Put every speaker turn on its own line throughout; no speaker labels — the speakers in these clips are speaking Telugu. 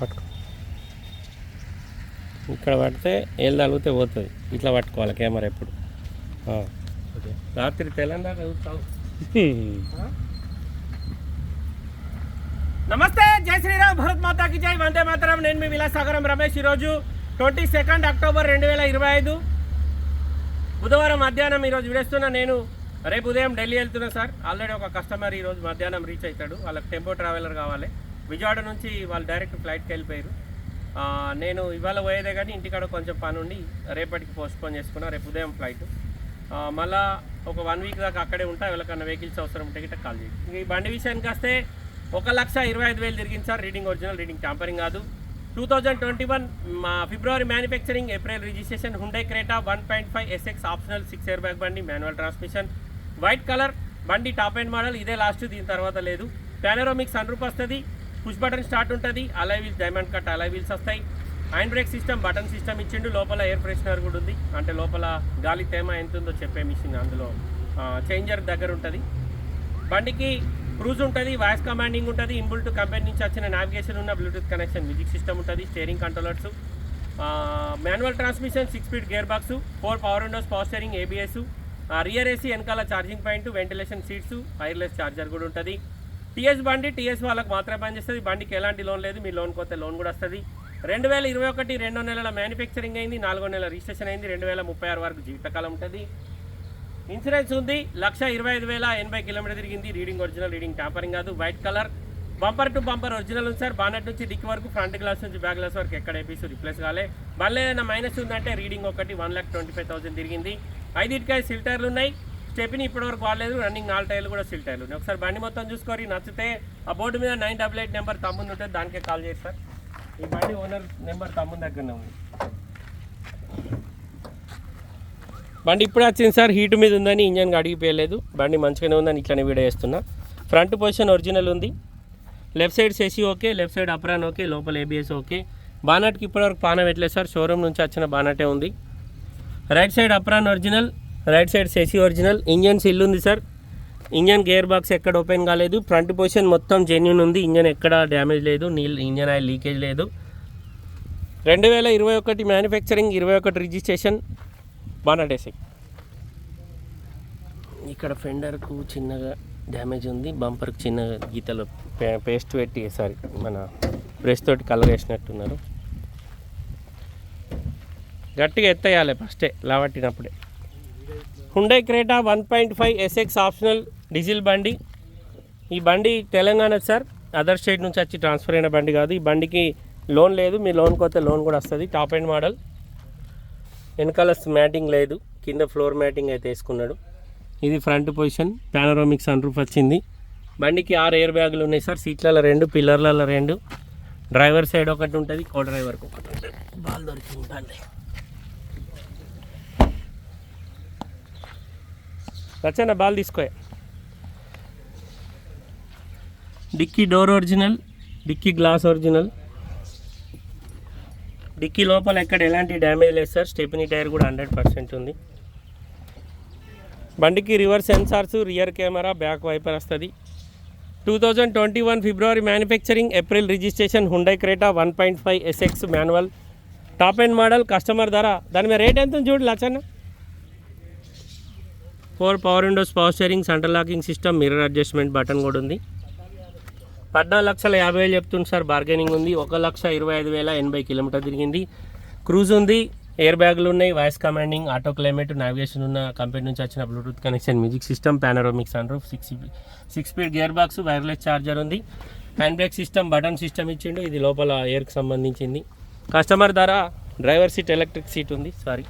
పట్టుకో. ఇక్కడ పడితే ఏళ్ళు తగిలితే పోతుంది. ఇట్లా పట్టుకోవాలి కెమెరా ఎప్పుడు. రాత్రి తెలంగాణ చూస్తావు. నమస్తే జై శ్రీరామ్ భరత్ మాతాకి జై. వందే మాతరం. నేను మీ విలాసాగరం రమేష్ ఈరోజు ట్వంటీ సెకండ్ అక్టోబర్ రెండు వేల ఇరవై ఐదు. బుధవారం మధ్యాహ్నం ఈరోజు విడేస్తున్నా నేను. రేపు ఉదయం ఢిల్లీ వెళ్తున్నా సార్. ఆల్రెడీ ఒక కస్టమర్ ఈరోజు మధ్యాహ్నం రీచ్ అవుతాడు. వాళ్ళకి టెంపో ట్రావెలర్ కావాలి. విజయవాడ నుంచి వాళ్ళు డైరెక్ట్ ఫ్లైట్కి వెళ్ళిపోయారు. నేను ఇవాళ పోయేదే కానీ ఇంటికాడ కొంచెం పని ఉండి రేపటికి పోస్ట్పోన్ చేసుకున్నా రేపు ఉదయం ఫ్లైట్. మళ్ళా ఒక వన్ వీక్ దాకా అక్కడే ఉంటా ఎవరికన్నా వెహికల్స్ అవసరం ఉంటే గిట్ట కాల్ చేయండి. ఇంక ఈ బండి విషయానికి వస్తే ఒక లక్ష ఇరవై ఐదు వేలు తిరిగింది sir reading original reading tampering కాదు. టూ థౌజండ్ ట్వంటీ వన్ మా ఫిబ్రవరి manufacturing April registration Hyundai Creta one point five SX optional six air bag బండి మాన్యువల్ ట్రాన్స్మిషన్. వైట్ కలర్ బండి టాప్ అండ్ మోడల్ ఇదే లాస్ట్ దీని తర్వాత లేదు. పానరోమిక్ సన్ రూప్ వస్తుంది. పుష్ బటన్ స్టార్ట్ ఉంటుంది. Alloy wheels diamond cut alloy wheels వస్తాయి. Hand brake system button system ఇచ్చిండు. లోపల ఎయిర్ ఫ్రెషనర్ కూడా ఉంది. అంటే లోపల గాలి తేమ ఎంత ఉందో చెప్పే మిషన్ అందులో చేంజర్ దగ్గర ఉంటుంది. బండికి క్రూజ్ ఉంటుంది వాయిస్ కమాండింగ్ ఉంటుంది. ఇన్బుల్ట్ కంపెనీ నుంచి వచ్చిన నావిగేషన్ ఉన్న బ్లూటూత్ కనెక్షన్ మ్యూజిక్ సిస్టమ్ ఉంటుంది steering controllers. Manual transmission six speed gear box four power windows power steering ABS rear AC వెనకాల charging point ventilation seats wireless charger కూడా ఉంటుంది. టీఎస్ బండి టీఎస్ వాళ్ళకి మాత్రమే పనిచేస్తుంది బండికి ఎలాంటి లోన్ లేదు. మీ లోన్ కొత్త లోన్ కూడా వస్తుంది. రెండు వేల ఇరవై ఒకటి రెండో నెలల మ్యానుఫ్యాక్చరింగ్ అయింది. నాలుగో నెల రిజిస్ట్రేషన్ అయింది. రెండు వేల ముప్పై ఆరు వరకు జీవితకాలం ఉంటుంది. ఇన్సూరెన్స్ ఉంది. లక్ష ఇరవై ఐదు వేల ఎనభై కిలోమీటర్ తిరిగింది. రీడింగ్ ఒరిజినల్ రీడింగ్ ట్యాంపరింగ్ కాదు. White colour. Bumper to bumper original ఉంది సార్. బానెట్ నుంచి డిక్ వరకు ఫ్రంట్ గ్లాస్ నుంచి బ్యాక్ గ్లాస్ వరకు ఎక్కడ ఏపీస్ రిప్లేస్ కాలే. మళ్ళీ ఏదైనా మైనస్ ఉందంటే రీడింగ్ ఒకటి one lakh twenty five thousand తిరిగింది. ఐదింటికాయ సిల్టర్లు ఉన్నాయి. చెప్పిన ఇప్పటివరకు వాడలేదు రన్నింగ్ నాలుగు టైర్లు కూడా సిల్ టైర్లు ఉన్నాయి. ఒకసారి బండి మొత్తం చూసుకోరు నచ్చితే ఆ బోర్డు మీద నైన్ డబల్ ఎయిట్ నెంబర్ తమ్ముంది ఉంటుంది దానికే కాల్ చేసి సార్. ఈ బండి ఓనర్ నెంబర్ తమ్ముని దగ్గరనే ఉంది. బండి ఇప్పుడు వచ్చింది సార్ హీట్ మీద ఉందని ఇంజన్ అడిగిపోయలేదు. బండి మంచిగానే ఉందని ఇట్లానే వీడియో చేస్తున్నా. ఫ్రంట్ పొజిషన్ ఒరిజినల్ ఉంది. Left side chassis okay left side apron okay లోపల ఏబిఎస్ ఓకే బానట్కి ఇప్పటివరకు పాన పెట్టలేదు సార్ షోరూమ్ నుంచి వచ్చిన బానటే ఉంది. Right side apron original right side chassis original. Engine seal ఉంది సార్. ఇంజన్ గేర్ బాక్స్ ఎక్కడ ఓపెన్ కాలేదు. ఫ్రంట్ పొజిషన్ మొత్తం జెన్యున్ ఉంది. ఇంజన్ ఎక్కడ డ్యామేజ్ లేదు. నీళ్ళు ఇంజన్ ఆయిల్ లీకేజ్ లేదు. రెండు వేల ఇరవై ఒకటి మ్యానుఫ్యాక్చరింగ్ ఇరవై ఒకటి రిజిస్ట్రేషన్ బానటేసి ఇక్కడ ఫెండర్కు చిన్నగా డ్యామేజ్ ఉంది. బంపర్కి చిన్న గీతలు పే- పేస్ట్ పెట్టి సారీ మన బ్రష్ తోటి కలర్ వేసినట్టున్నారు. గట్టిగా ఎత్తేయాలి ఫస్టే లావట్టినప్పుడే. Hyundai Creta one point five SX optional diesel బండి. ఈ బండి తెలంగాణ సార్ అదర్ స్టేట్ నుంచి వచ్చి ట్రాన్స్ఫర్ అయిన బండి కాదు. ఈ బండికి లోన్ లేదు. మీ లోన్ కొత్త లోన్ కూడా వస్తుంది. టాప్ అండ్ మోడల్ వెనకాల మ్యాటింగ్ లేదు. కింద ఫ్లోర్ మ్యాటింగ్ అయితే వేసుకున్నాడు. ఇది front position panoramic sun roof వచ్చింది. బండికి ఆరు ఎయిర్ బ్యాగులు ఉన్నాయి సార్ సీట్లలో రెండు పిల్లర్లలో రెండు. డ్రైవర్ సైడ్ ఒకటి ఉంటుంది. కో. డ్రైవర్కి ఒకటి ఉంటుంది బాల్ దొరికింది రచన బాల్ తీసుకో dickey door original dickey glass original. Dickey లోపల ఎక్కడ ఎలాంటి డ్యామేజ్ లేదు సార్. స్టెపినీ టైర్ కూడా హండ్రెడ్ పర్సెంట్ ఉంది. బండికి reverse sensors rear camera back wiper వస్తుంది. టూ థౌజండ్ ట్వంటీ వన్ ఫిబ్రవరి manufacturing April registration Hyundai Creta one point five SX manual. Top end model customer ధర. దాని మీద రేట్ ఎంత చూడు Lachanna? Four power windows power steering centre locking system mirror adjustment button కూడా ఉంది. పద్నాలుగు లక్షల యాభై వేలు చెప్తుంది సార్ బార్గెనింగ్ ఉంది. ఒక లక్ష ఇరవై ఐదు వేల ఎనభై కిలోమీటర్ తిరిగింది. క్రూజ్ ఉంది ఎయిర్ బ్యాగులు ఉన్నాయి voice commanding auto climate navigation ఉన్న కంపెనీ నుంచి వచ్చిన Bluetooth connection music system panoramic sunroof six six speed gear box wireless charger ఉంది. Hand brake system button system ఇచ్చిండు. ఇది లోపల ఎయిర్కి సంబంధించింది. కస్టమర్ ధర డ్రైవర్ సీట్ ఎలక్ట్రిక్ సీట్ ఉంది. సారీ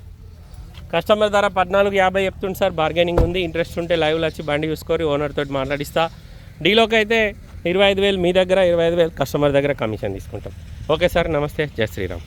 కస్టమర్ ధర పద్నాలుగు యాభై చెప్తుంది సార్. బార్గెనింగ్ ఉంది. ఇంట్రెస్ట్ ఉంటే లైవ్లో వచ్చి బండి చూసుకొని ఓనర్ తోటి మాట్లాడిస్తా. డీలోకి అయితే ఇరవై ఐదు వేలు మీ దగ్గర ఇరవై ఐదు వేలు కస్టమర్ దగ్గర కమిషన్ తీసుకుంటాం. Okay sir. నమస్తే. జయ శ్రీరామ్.